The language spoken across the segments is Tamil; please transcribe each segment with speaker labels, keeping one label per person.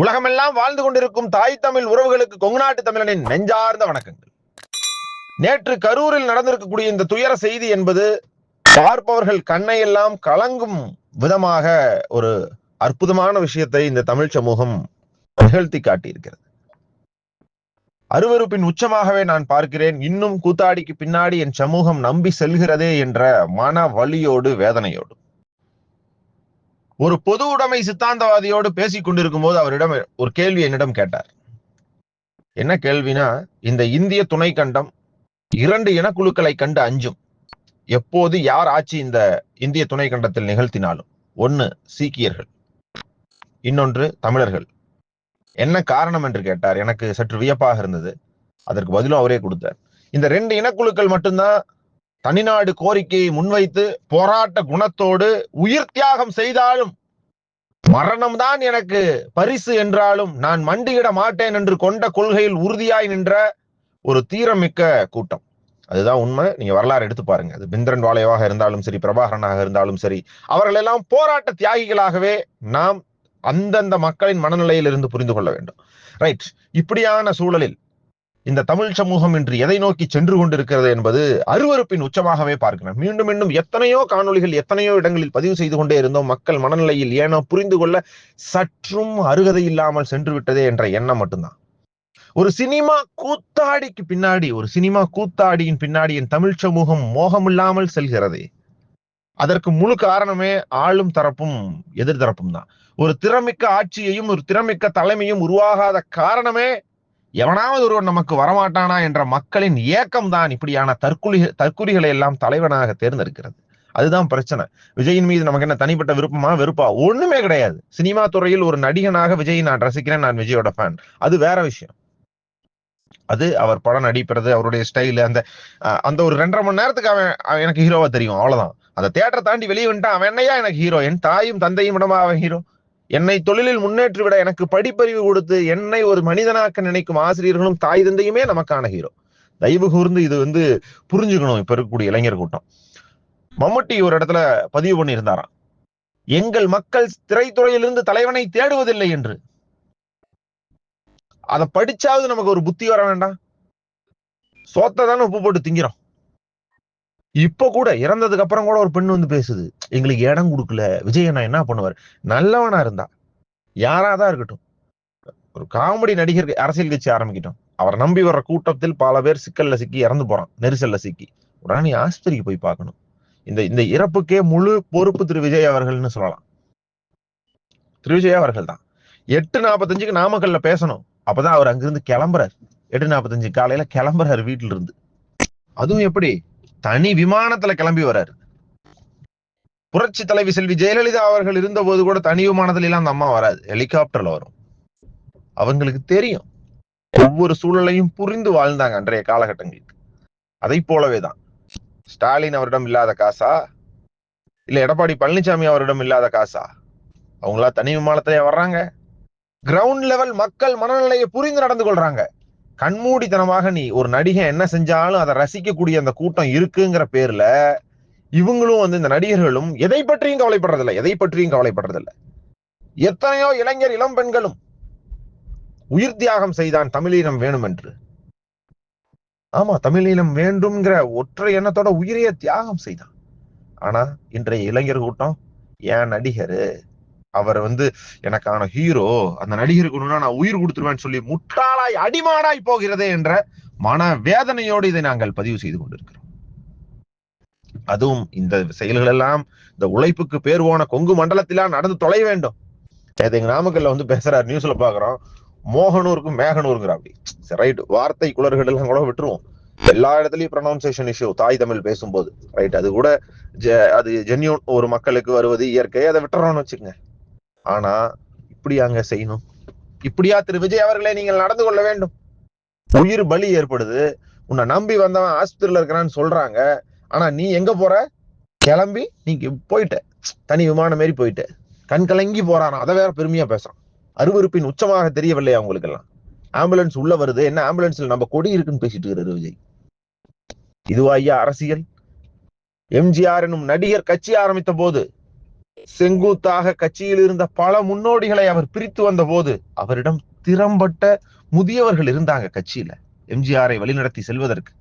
Speaker 1: உலகமெல்லாம் வாழ்ந்து கொண்டிருக்கும் தாய் தமிழ் உறவுகளுக்கு கொங்குநாட்டு தமிழனின் நெஞ்சார்ந்த வணக்கங்கள். நேற்று கரூரில் நடந்திருக்கக்கூடிய இந்த துயர செய்தி என்பது பார்ப்பவர்கள் கண்ணையெல்லாம் கலங்கும் விதமாக ஒரு அற்புதமான விஷயத்தை இந்த தமிழ் சமூகம் நிகழ்த்தி காட்டியிருக்கிறது. அருவருப்பின் உச்சமாகவே நான் பார்க்கிறேன். இன்னும் கூத்தாடிக்கு பின்னாடி என் சமூகம் நம்பி செல்கிறதே என்ற மன வலியோடு வேதனையோடு ஒரு பொது உடைமை சித்தாந்தவாதியோடு பேசி கொண்டிருக்கும் போது அவரிடம் ஒரு கேள்வி என்னிடம் கேட்டார். என்ன கேள்வினா இந்த இந்திய துணை கண்டம் இரண்டு இனக்குழுக்களை கண்டு அஞ்சும். எப்போது யார் ஆட்சி இந்த இந்திய துணை கண்டத்தில் நிகழ்த்தினாலும்? ஒன்னு சீக்கியர்கள். இன்னொன்று தமிழர்கள். என்ன காரணம் என்று கேட்டார். எனக்கு சற்று வியப்பாக இருந்தது. அதற்கு பதிலும் அவரே கொடுத்தார். இந்த ரெண்டு இனக்குழுக்கள் மட்டும்தான் தனிநாடு கோரிக்கையை முன்வைத்து போராட்ட குணத்தோடு உயிர் தியாகம் செய்தாலும் மரணம்தான் எனக்கு பரிசு என்றாலும் நான் மண்டியிட மாட்டேன் என்று கொண்ட கொள்கையில் உறுதியாய் நின்ற ஒரு தீரமிக்க கூட்டம். அதுதான் உண்மை. நீங்க வரலாறு எடுத்து பாருங்க. அது பிந்திரன் வாளையவாக இருந்தாலும் சரி பிரபாகரனாக இருந்தாலும் சரி அவர்கள் எல்லாம் போராட்ட தியாகிகளாகவே நாம் அந்தந்த மக்களின் மனநிலையில் இருந்து புரிந்து கொள்ள வேண்டும். ரைட் இப்படியான சூழலில் இந்த தமிழ் சமூகம் இன்று எதை நோக்கி சென்று கொண்டிருக்கிறது என்பது அருவருப்பின் உச்சமாகவே பார்க்கிறேன். மீண்டும் மீண்டும் எத்தனையோ காணொளிகள் எத்தனையோ இடங்களில் பதிவு செய்து கொண்டே இருந்தோம். மக்கள் மனநிலையில் ஏனோ புரிந்து கொள்ள சற்றும் அருகதை இல்லாமல் சென்று விட்டதே என்ற எண்ணம் மட்டும்தான். ஒரு சினிமா கூத்தாடிக்கு பின்னாடி ஒரு சினிமா கூத்தாடியின் பின்னாடி என் தமிழ் சமூகம் மோகமில்லாமல் செல்கிறது. அதற்கு முழு காரணமே ஆளும் தரப்பும் எதிர்தரப்பும் தான். ஒரு திறமிக்க ஆட்சியையும் ஒரு திறமிக்க தலைமையும் உருவாகாத காரணமே எவனாவது ஒருவன் நமக்கு வரமாட்டானா என்ற மக்களின் ஏக்கம் தான் இப்படியான தற்குறி தற்குறிகளை எல்லாம் தலைவனாக தேர்ந்தெடுக்கிறது. அதுதான் பிரச்சனை. விஜயின் மீது நமக்கு என்ன தனிப்பட்ட விருப்பமா? வெறுப்பா? ஒண்ணுமே கிடையாது. சினிமா துறையில் ஒரு நடிகனாக விஜய் நான் ரசிக்கிறேன். நான் விஜயோட ஃபேன் அது வேற விஷயம். அது அவர் படம் நடிப்பது அவருடைய ஸ்டைலு அந்த அந்த ஒரு ரெண்டரை மணி நேரத்துக்கு அவன் அவன் எனக்கு ஹீரோவா தெரியும். அவ்வளவுதான். அந்த தேட்டரை தாண்டி வெளியே வந்துட்டான் அவன் என்னையா எனக்கு ஹீரோ என் தாயும் தந்தையும் இடமா அவன் ஹீரோ என்னை தொழிலில் முன்னேற்றி விட எனக்கு படிப்பறிவு கொடுத்து என்னை ஒரு மனிதனாக்க நினைக்கும் ஆசிரியர்களும் தாய் தந்தையுமே நமக்கான ஹீரோ. தயவு கூர்ந்து இது வந்து புரிஞ்சுக்கணும். இப்ப இருக்கக்கூடிய இளைஞர் கூட்டம். மம்முட்டி ஒரு இடத்துல பதிவு பண்ணியிருந்தாராம். எங்கள் மக்கள் திரைத்துறையிலிருந்து தலைவனை தேடுவதில்லை என்று. அதை படிச்சாவது நமக்கு ஒரு புத்தி வர வேண்டாம். சோத்தை தானே உப்பு போட்டு திங்கிறோம். இப்ப கூட இறந்ததுக்கு அப்புறம் கூட ஒரு பெண் வந்து பேசுது. எங்களுக்கு இடம் கொடுக்கல. விஜய் அண்ணா என்ன பண்ணுவார்? நல்லவனா இருந்தா யாராதான் இருக்கட்டும். ஒரு காமெடி நடிகர் அரசியல் கட்சி ஆரம்பிக்கட்டும். அவர் நம்பி வர்ற கூட்டத்தில் பல பேர் சிக்கல்ல சிக்கி இறந்து போறான். நெரிசல்ல சிக்கி. உடனே ஆஸ்பத்திரிக்கு போய் பார்க்கணும். இந்த இந்த இறப்புக்கே முழு பொறுப்பு திரு விஜய் அவர்கள்னு சொல்லலாம். திரு விஜய் அவர்கள் தான். எட்டு நாற்பத்தஞ்சுக்கு நாமக்கல்ல பேசணும். அப்பதான் அவர் அங்கிருந்து கிளம்புறாரு. எட்டு நாற்பத்தஞ்சு காலையில கிளம்புறாரு வீட்டுல இருந்து அதுவும் எப்படி? தனி விமானத்துல கிளம்பி வர்றாரு புரட்சி தலைவி செல்வி ஜெயலலிதா அவர்கள் இருந்த போது கூட தனி விமானத்துல எல்லாம் அந்த அம்மா வராது. ஹெலிகாப்டர்ல வரும். அவங்களுக்கு தெரியும். ஒவ்வொரு சூழலையும் புரிந்து வாழ்ந்தாங்க அன்றைய காலகட்டங்களுக்கு. அதை போலவேதான். ஸ்டாலின் அவரிடம் இல்லாத காசா? இல்ல எடப்பாடி பழனிசாமி அவரிடம் இல்லாத காசா? அவங்களா தனி விமானத்திலே வர்றாங்க. கிரவுண்ட் லெவல் மக்கள் மனநிலையை புரிந்து நடந்து கொள்றாங்க. கண்மூடித்தனமாக நீ ஒரு நடிகை என்ன செஞ்சாலும் அதை ரசிக்கக்கூடிய அந்த கூட்டம் இருக்குங்கிற பேர்ல இவங்களும் வந்து இந்த நடிகர்களும் எதை பற்றியும் கவலைப்படுறதில்லை எதை பற்றியும் கவலைப்படுறதில்லை. எத்தனையோ இளைஞர் இளம் பெண்களும் உயிர் தியாகம் செய்தான் தமிழீழம் வேணும் என்று ஆமா தமிழீழம் வேண்டும்ங்கிற ஒற்றை எண்ணத்தோட உயிரையே தியாகம் செய்தான். ஆனா இன்றைய இளைஞர் கூட்டம் ஏன் நடிகரு? அவர் வந்து எனக்கான ஹீரோ அந்த நடிகருக்கு நான் உயிர் கொடுத்துருவேன்னு சொல்லி முட்டாளாய் அடிமாடாய் போகிறதே என்ற மன வேதனையோடு இதை நாங்கள் பதிவு செய்து கொண்டிருக்கிறோம். அதுவும் இந்த செயல்கள் எல்லாம் இந்த உழைப்புக்கு பேர் போன கொங்கு மண்டலத்திலாம் நடந்து தொலை வேண்டும். எங்க நாமக்கல்ல வந்து பேசுறாரு நியூஸ்ல பாக்குறோம். மோகனூருக்கும் மேகனூருங்கிற அப்படி ரைட் வார்த்தை குளறுகள் எல்லாம் கூட விட்டுருவோம். எல்லா இடத்துலயும் ப்ரொனவுன்சேஷன் இஷ்யூ தாய் தமிழ் பேசும்போது. ரைட் அது கூட அது ஜென்யூன் ஒரு மக்களுக்கு வருவது இயற்கை அதை விட்டுறோம்னு வச்சுக்கோங்க. ஆனா இப்படி அங்க செய்யணும். இப்படியா திரு விஜய் அவர்களை நீங்கள் நடந்து கொள்ள வேண்டும். உயிர் பலி ஏற்படுது. உன்னை நம்பி வந்தவன் ஆஸ்பத்திரியில இருக்கிறான்னு சொல்றாங்க. ஆனா நீ எங்க போற? கிளம்பி நீ போயிட்ட. தனி விமானம் மாரி போயிட்ட. கண் கலங்கி போறானா? அதை வேற பெருமையா பேசுறான். அருவருப்பின் உச்சமாக தெரியவில்லையா உங்களுக்கு எல்லாம் ஆம்புலன்ஸ் உள்ள வருது. என்ன ஆம்புலன்ஸ்ல நம்ம கொடி இருக்குன்னு பேசிட்டு இருக்கிறாரு விஜய். இதுவா ஐயா அரசியல்? எம்ஜிஆர் எனும் நடிகர் கட்சி ஆரம்பித்த போது செங்குத்தாக கட்சியில் இருந்த பல முன்னோடிகளை அவர் பிரித்து வந்த போது அவரிடம் திறம்பட்ட முதியவர்கள் இருந்தாங்க கட்சியில. எம்ஜிஆரை வழிநடத்தி செல்வதற்கு.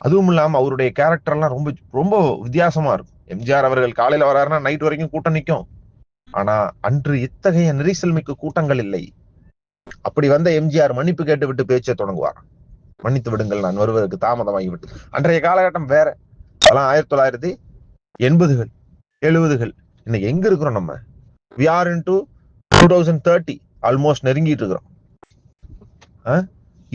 Speaker 1: அதுவும் இல்லாம அவருடைய கேரக்டர் எல்லாம் ரொம்ப ரொம்ப வித்தியாசமா இருக்கும். எம்ஜிஆர் அவர்கள் காலையில வராருன்னா நைட் வரைக்கும் கூட்டம் நிற்கும் ஆனா அன்று இத்தகைய நெரிசல் மிக்க கூட்டங்கள் இல்லை. அப்படி வந்த எம்ஜிஆர் மன்னிப்பு கேட்டு விட்டு பேச்சை தொடங்குவார் மன்னித்து விடுங்கள் நான் வருவதற்கு தாமதமாகிவிட்டு அன்றைய காலகட்டம் வேற. அதெல்லாம் ஆயிரத்தி தொள்ளாயிரத்தி எண்பதுகள் எழுபதுகள். இன்னைக்கு எங்க இருக்கிறோம் நம்ம? We are in two two thousand thirty almost நெருங்கிட்டு இருக்கிறோம்.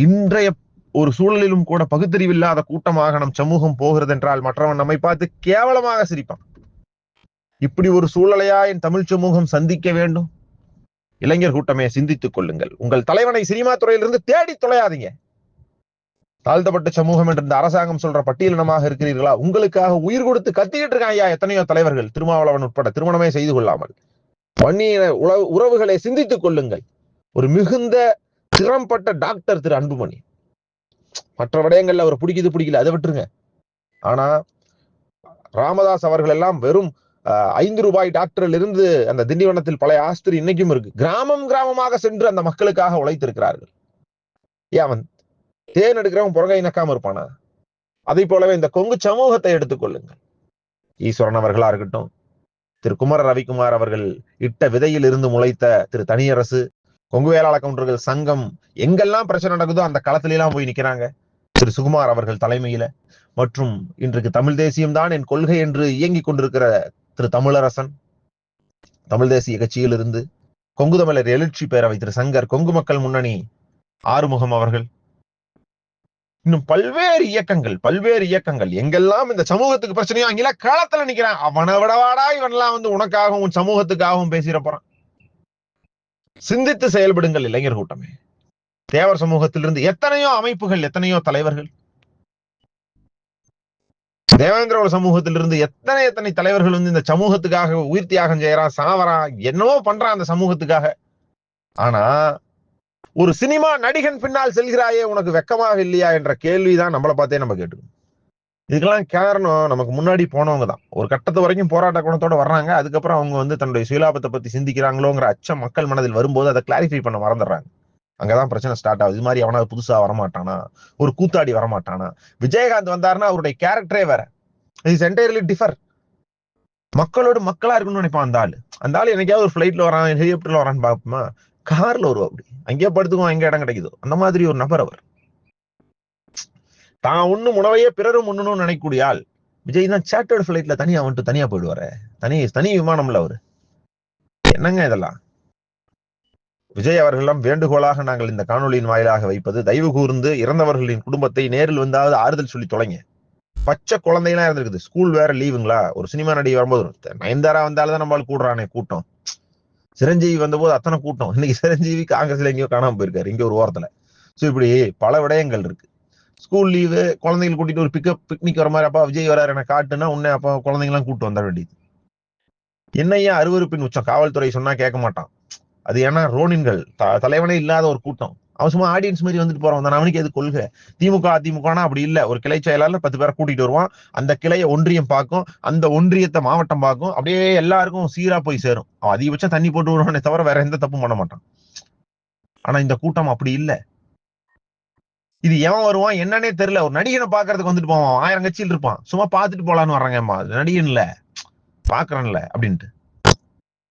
Speaker 1: இன்றைய ஒரு சூழலிலும் கூட பகுத்தறிவில்லாத கூட்டமாக நம் சமூகம் போகிறது என்றால் மற்றவன் நம்மை பார்த்து கேவலமாக சிரிப்பான். இப்படி ஒரு சூழலையா என் தமிழ் சமூகம் சந்திக்க வேண்டும்? இளைஞர் கூட்டமே சிந்தித்துக் கொள்ளுங்கள். உங்கள் தலைவனை சினிமா துறையிலிருந்து தேடி தொலையாதீங்க. தாழ்த்தப்பட்ட சமூகம் என்று இந்த அரசாங்கம் சொல்ற பட்டியலினமாக இருக்கிறீர்களா? உங்களுக்காக உயிர் கொடுத்து கத்திக்கிட்டு இருக்காங்க ஐயா எத்தனையோ தலைவர்கள். திருமாவளவன் உட்பட திருமணமே செய்து கொள்ளாமல். வன்னிய உளவு உறவுகளை சிந்தித்துக் கொள்ளுங்கள். ஒரு மிகுந்த திறம்பட்ட டாக்டர் திரு அன்புமணி. மற்ற விடயங்கள்ல அவர் பிடிக்குது பிடிக்கல அதை விட்டுருங்க. ஆனா ராமதாஸ் அவர்கள் எல்லாம் வெறும் ஐந்து ரூபாய் டாக்டரில் இருந்து அந்த திண்டிவனத்தில் பழைய ஆஸ்திரி இன்னைக்கும் இருக்கு. கிராமம் கிராமமாக சென்று அந்த மக்களுக்காக உழைத்திருக்கிறார்கள். ஏன் அவன் தேன் எடுக்கிறவன் புறகை இணக்காம இருப்பானா? அதை போலவே இந்த கொங்கு சமூகத்தை எடுத்துக்கொள்ளுங்கள் ஈஸ்வரன் அவர்களா இருக்கட்டும் திரு குமர ரவிக்குமார் அவர்கள் இட்ட விதையில் இருந்து முளைத்த திரு தனியரசு கொங்கு வேளாள கவுண்டர்கள் சங்கம் எங்கெல்லாம் பிரச்சனை நடக்குதோ அந்த களத்திலாம் எல்லாம் போய் நிக்கிறாங்க. திரு சுகுமார் அவர்கள் தலைமையில. மற்றும் இன்றைக்கு தமிழ் தேசியம் தான் என் கொள்கை என்று இயங்கிக் கொண்டிருக்கிற திரு தமிழரசன். தமிழ் தேசிய கட்சியில் இருந்து கொங்கு தமிழர் எழுச்சி பேரவை திரு சங்கர் கொங்கு மக்கள் முன்னணி ஆறுமுகம் அவர்கள். இன்னும் பல்வேறு இயக்கங்கள் பல்வேறு இயக்கங்கள். எங்கெல்லாம் இந்த சமூகத்துக்கு பிரச்சனையோ அங்கெல்லாம் களத்துல நிக்கிறான். அவனை விடவாடா இவன்லாம் வந்து உனக்காகவும் உன் சமூகத்துக்காகவும் பேசிட போறான். சிந்தித்து செயல்படுங்கள் இளைஞர் கூட்டமே. தேவர் சமூகத்திலிருந்து எத்தனையோ அமைப்புகள் எத்தனையோ தலைவர்கள். தேவேந்திரோட சமூகத்திலிருந்து எத்தனை எத்தனை தலைவர்கள் வந்து இந்த சமூகத்துக்காக உயிர் தியாகம் செய்யறான் சாவறான் என்னவோ பண்றான் அந்த சமூகத்துக்காக. ஆனா ஒரு சினிமா நடிகன் பின்னால் செல்கிறாயே உனக்கு வெக்கமாக இல்லையா என்ற கேள்விதான் நம்மளை பார்த்தே நம்ம கேட்டுக்கணும். இதுக்கெல்லாம் காரணம் நமக்கு முன்னாடி போனவங்க தான். ஒரு கட்டத்து வரைக்கும் போராட்ட குணத்தோட வர்றாங்க. அதுக்கப்புறம் அவங்க வந்து தன்னுடைய சுயலாபத்தை பத்தி சிந்திக்கிறாங்களோங்கிற அச்சம் மக்கள் மனதில் வரும்போது அதை கிளாரிஃபை பண்ண மறந்துடுறாங்க. அங்கதான் பிரச்சனை ஸ்டார்ட் ஆகுது. இது மாதிரி அவனாவது புதுசா வரமாட்டானா? ஒரு கூத்தாடி வரமாட்டானா? விஜயகாந்த் வந்தாருன்னா அவருடைய கேரக்டரே வேற. இஸ் என்டையர்லி டிஃபர் மக்களோடு மக்களா இருக்குன்னு நினைப்பான் அந்த ஆள். அந்த ஆள் என்னைக்காவது ஒரு ஃபிளைட்ல வரான் ஹெலிகாப்டர்ல வரான்னு பாப்போமா கார்ல வருவா அப்படி. அங்கேயே படுத்துக்குவோம் எங்க இடம் கிடைக்குதோ. அந்த மாதிரி ஒரு நபர் அவர். தான் உண்ணும் உணவையே பிறரும் உண்ணணும்னு நினைக்கக்கூடிய ஆள். விஜய் தான் சேட்டர்டு ஃபிளைட்ல தனியா வந்துட்டு தனியா போயிடுவாரு. தனி தனி விமானம்ல அவரு. என்னங்க இதெல்லாம்? விஜய் அவர்களெல்லாம் வேண்டுகோளாக நாங்கள் இந்த காணொளியின் வாயிலாக வைப்பது தயவு கூர்ந்து இறந்தவர்களின் குடும்பத்தை நேரில் வந்தாவது ஆறுதல் சொல்லி தொலைங்க. பச்சை குழந்தையெல்லாம் இருந்திருக்குது ஸ்கூல் வேற லீவுங்களா ஒரு சினிமா நடிகை வரும்போது நயன்தாரா வந்தாலும் தான் நம்மளால கூடுறானே கூட்டம். சிரஞ்சீவி வந்தபோது அத்தனை கூட்டம். இன்னைக்கு சிரஞ்சீவி காங்கிரஸ்ல எங்கேயோ காணாம போயிருக்காரு இங்கே ஒரு ஓரத்துல. ஸோ இப்படி பல விடயங்கள் இருக்கு. ஸ்கூல் லீவு குழந்தைகள் கூட்டிட்டு ஒரு பிக்கப் பிக்னிக் வர மாதிரி அப்பா விஜய் வராரு எனக்கு காட்டுனா உன்னை அப்பா குழந்தைங்களாம் கூட்டு வந்த வேண்டியது என்னையா அருவருப்பின் உச்சம்? காவல்துறை சொன்னா கேட்க மாட்டான். அது ஏன்னா ரோனின்கள் த- தலைவனே இல்லாத ஒரு கூட்டம். அவன் சும்மா ஆடியன்ஸ் மாதிரி வந்துட்டு போறான் தான். அவனுக்கு எது கொள்கை. திமுக அதிமுகனா அப்படி இல்ல. ஒரு கிளை செயலாளர் பத்து பேரை கூட்டிட்டு வருவான். அந்த கிளையை ஒன்றியம் பார்க்கும். அந்த ஒன்றியத்தை மாவட்டம் பார்க்கும். அப்படியே எல்லாருக்கும் சீரா போய் சேரும். அவன் அதிகபட்சம் தண்ணி போட்டு வருவானே தவிர வேற எந்த தப்பும் பண்ண மாட்டான். ஆனா இந்த கூட்டம் அப்படி இல்ல. இது எவன் வருவான் என்னன்னே தெரியல. ஒரு நடிகனை பாக்குறதுக்கு வந்துட்டு போவான். ஆயிரம் கட்சியில் இருப்பான். சும்மா பார்த்துட்டு போலான்னு வர்றாங்கம்மா. நடிகன் இல்ல பாக்குறான்ல அப்படின்ட்டு.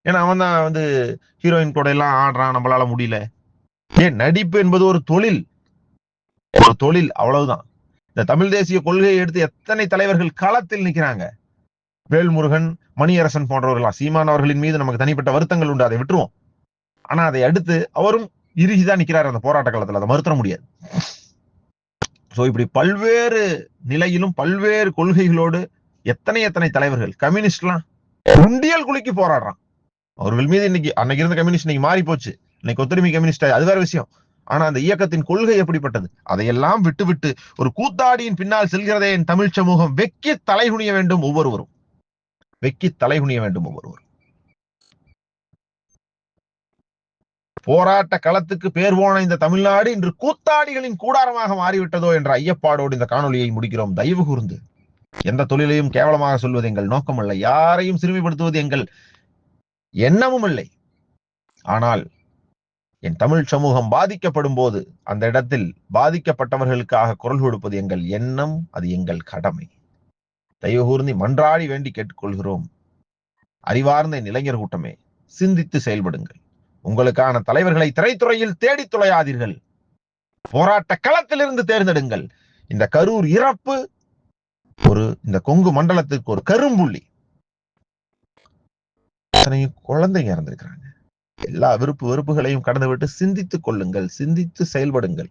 Speaker 1: ஏன்னா அவன் தான் வந்து ஹீரோயின் கூட எல்லாம் ஆடுறான். நம்மளால முடியல. ஏன் நடிப்பு என்பது ஒரு தொழில்? ஒரு தொழில் அவ்வளவுதான். இந்த தமிழ் தேசிய கொள்கையை எடுத்து எத்தனை தலைவர்கள் களத்தில் நிக்கிறாங்க வேல்முருகன் மணியரசன் போன்றவர்களா? சீமான் அவர்களின் மீது நமக்கு தனிப்பட்ட வருத்தங்கள் உண்டு அதை விட்டுருவோம். ஆனா அதை அடுத்து அவரும் இறுகிதான் நிக்கிறார் அந்த போராட்ட காலத்துல. அதை மறுத்தர முடியாது. சோ இப்படி பல்வேறு நிலையிலும் பல்வேறு கொள்கைகளோடு எத்தனை எத்தனை தலைவர்கள்? கம்யூனிஸ்ட்லாம் உண்டியல் குலுக்கி போராடுறான். அவர்கள் மீது இன்னைக்கு அன்னைக்கு இருந்த கம்யூனிஸ்ட் இன்னைக்கு மாறி போச்சு இன்னைக்கு ஒத்துரிமை கம்யூனிஸ்ட் அது வேற விஷயம். ஆனா அந்த இயக்கத்தின் கொள்கை எப்படிப்பட்டது? அதையெல்லாம் விட்டுவிட்டு ஒரு கூத்தாடியின் பின்னால் செல்கிறதே என் தமிழ் சமூகம். வெக்கி தலைகுனிய வேண்டும் ஒவ்வொருவரும். வெக்கி தலைகுனிய வேண்டும் ஒவ்வொருவரும். போராட்ட களத்துக்கு பேர் போன இந்த தமிழ்நாடு இன்று கூத்தாடிகளின் கூடாரமாக மாறிவிட்டதோ என்ற ஐயப்பாடோடு இந்த காணொலியை முடிக்கிறோம். தயவு கூர்ந்து. எந்த தொழிலையும் கேவலமாக சொல்வது எங்கள் நோக்கம் அல்ல யாரையும் சிறுமைப்படுத்துவது எங்கள் எண்ணமும் இல்லை. ஆனால் என் தமிழ் சமூகம் பாதிக்கப்படும் போது அந்த இடத்தில் பாதிக்கப்பட்டவர்களுக்காக குரல் கொடுப்பது எங்கள் எண்ணம் அது எங்கள் கடமை. தயவு கூர்ந்து மன்றாடி வேண்டி கேட்டுக்கொள்கிறோம். அறிவார்ந்த இளைஞர் கூட்டமே சிந்தித்து செயல்படுங்கள். உங்களுக்கான தலைவர்களை திரைத்துறையில் தேடி துளையாதீர்கள் போராட்ட களத்திலிருந்து தேர்ந்தெடுங்கள். இந்த கரூர் இறப்பு ஒரு இந்த கொங்கு மண்டலத்திற்கு ஒரு கரும்புள்ளி. குழந்தைங்க இறந்திருக்கிறாங்க. எல்லா விருப்பு வெறுப்புகளையும் கடந்து விட்டு சிந்தித்துக் கொள்ளுங்கள் சிந்தித்து செயல்படுங்கள்.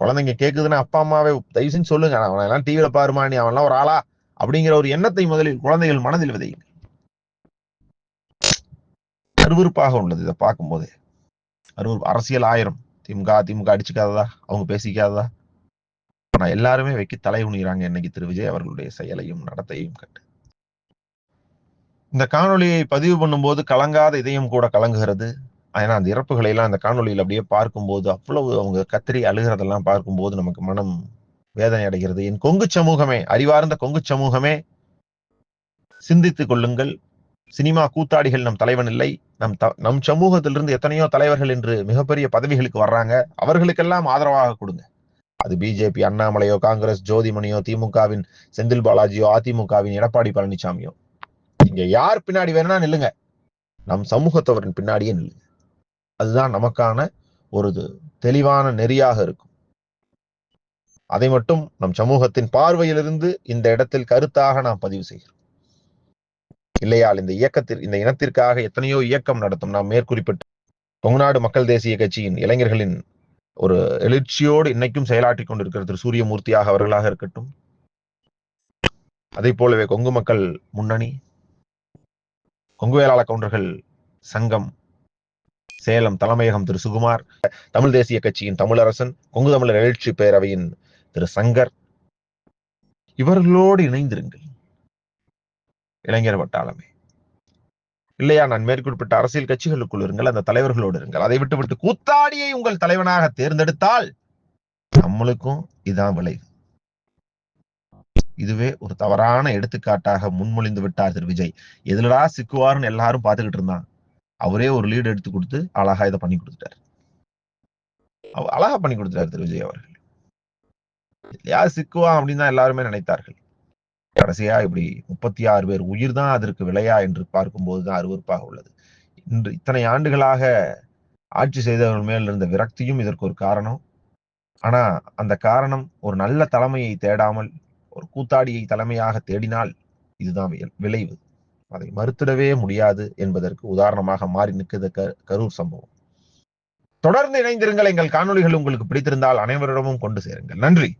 Speaker 1: குழந்தைங்க கேக்குதுன்னா அப்பா அம்மாவே தயவு செஞ்சு சொல்லுங்க. அவன் எல்லாம் டிவியில பாருமா நீ அவன்லாம் ஒரு ஆளா? அப்படிங்கிற ஒரு எண்ணத்தை முதலில் குழந்தைகள் மனதில் விதையுங்கள். அருவருப்பாக உள்ளது இதை பார்க்கும் போதே அரசியல் ஆயிரம். திமுக திமுக அடிச்சுக்காததா? அவங்க பேசிக்காததா? ஆனா எல்லாருமே வைக்க தலை உணிகிறாங்க இன்னைக்கு திரு. விஜய் அவர்களுடைய செயலையும் நடத்தையும் கண்டு. இந்த காணொளியை பதிவு பண்ணும்போது கலங்காத இதயம் கூட கலங்குகிறது. ஏன்னா அந்த இறப்புகளை எல்லாம் அந்த காணொலியில் அப்படியே பார்க்கும்போது அவ்வளவு அவங்க கத்திரி அழுகிறதெல்லாம் பார்க்கும்போது நமக்கு மனம் வேதனை அடைகிறது. என் கொங்கு சமூகமே அறிவார்ந்த கொங்கு சமூகமே சிந்தித்துக் கொள்ளுங்கள். சினிமா கூத்தாடிகள் நம் தலைவன் இல்லை. நம் த நம் சமூகத்திலிருந்து எத்தனையோ தலைவர்கள் என்று மிகப்பெரிய பதவிகளுக்கு வர்றாங்க. அவர்களுக்கெல்லாம் ஆதரவாக கொடுங்க. அது பிஜேபி அண்ணாமலையோ காங்கிரஸ் ஜோதிமணியோ திமுகவின் செந்தில் பாலாஜியோ அதிமுகவின் எடப்பாடி பழனிசாமியோ இங்க யார் பின்னாடி வேணா நில்லுங்க. நம் சமூகத்தவரின் பின்னாடியே நில்லுங்க. அதுதான் நமக்கான ஒரு தெளிவான நெறியாக இருக்கும். அதை மட்டும் நம் சமூகத்தின் பார்வையிலிருந்து இந்த இடத்தில் கருத்தாக நாம் பதிவு செய்கிறோம். இல்லையால் இந்த இயக்கத்தில் இந்த இனத்திற்காக எத்தனையோ இயக்கம் நடத்தும் நாம் மேற்குறிப்பிட்டு கொங்குநாடு மக்கள் தேசிய கட்சியின் இளைஞர்களின் ஒரு எழுச்சியோடு இன்னைக்கும் செயலாற்றி கொண்டிருக்கிற திரு. சூரியமூர்த்தியாக அவர்களாக இருக்கட்டும். அதே போலவே கொங்கு மக்கள் முன்னணி கொங்கு வேளாள கவுண்டர்கள் சங்கம் சேலம் தலைமையகம் திரு சுகுமார் தமிழ் தேசிய கட்சியின் தமிழரசன் கொங்கு தமிழர் எழுச்சி பேரவையின் திரு சங்கர். இவர்களோடு இணைந்திருங்கள். இளைஞர் வட்டாளமே இல்லையா? நான் மேற்குறிப்பிட்ட அரசியல் கட்சிகளுக்குள் இருங்கள் அந்த தலைவர்களோடு இருங்கள். அதை விட்டுவிட்டு கூத்தாடியை உங்கள் தலைவனாக தேர்ந்தெடுத்தால் நம்மளுக்கும் இதான் விளைவு. இதுவே ஒரு தவறான எடுத்துக்காட்டாக முன்மொழிந்து விட்டார் திரு விஜய். எதுலடா சிக்குவார்னு எல்லாரும் பார்த்துக்கிட்டு இருந்தான். அவரே ஒரு லீடு எடுத்து கொடுத்து அழகா இதை பண்ணி கொடுத்துட்டாரு. அவ- அழகா பண்ணி கொடுத்துட்டாரு திரு விஜய் அவர்கள். இல்லையா? சிக்குவான் அப்படின்னு தான் எல்லாருமே நினைத்தார்கள். கடைசியா இப்படி முப்பத்தி ஆறு பேர் உயிர் தான் அதற்கு விலையா என்று பார்க்கும்போது தான் அருவருப்பாக உள்ளது. இன்று இத்தனை ஆண்டுகளாக ஆட்சி செய்தவர்கள் மேல் இருந்த விரக்தியும் இதற்கு ஒரு காரணம். ஆனா அந்த காரணம் ஒரு நல்ல தலைமையை தேடாமல் ஒரு கூத்தாடியை தலைமையாக தேடினால் இதுதான் விளைவு. அதை மறுத்திடவே முடியாது என்பதற்கு உதாரணமாக மாறி நிற்குது க- கரூர் சம்பவம். தொடர்ந்து இணைந்திருங்கள். எங்கள் காணொளிகள் உங்களுக்கு பிடித்திருந்தால் அனைவரிடமும் கொண்டு சேருங்கள். நன்றி.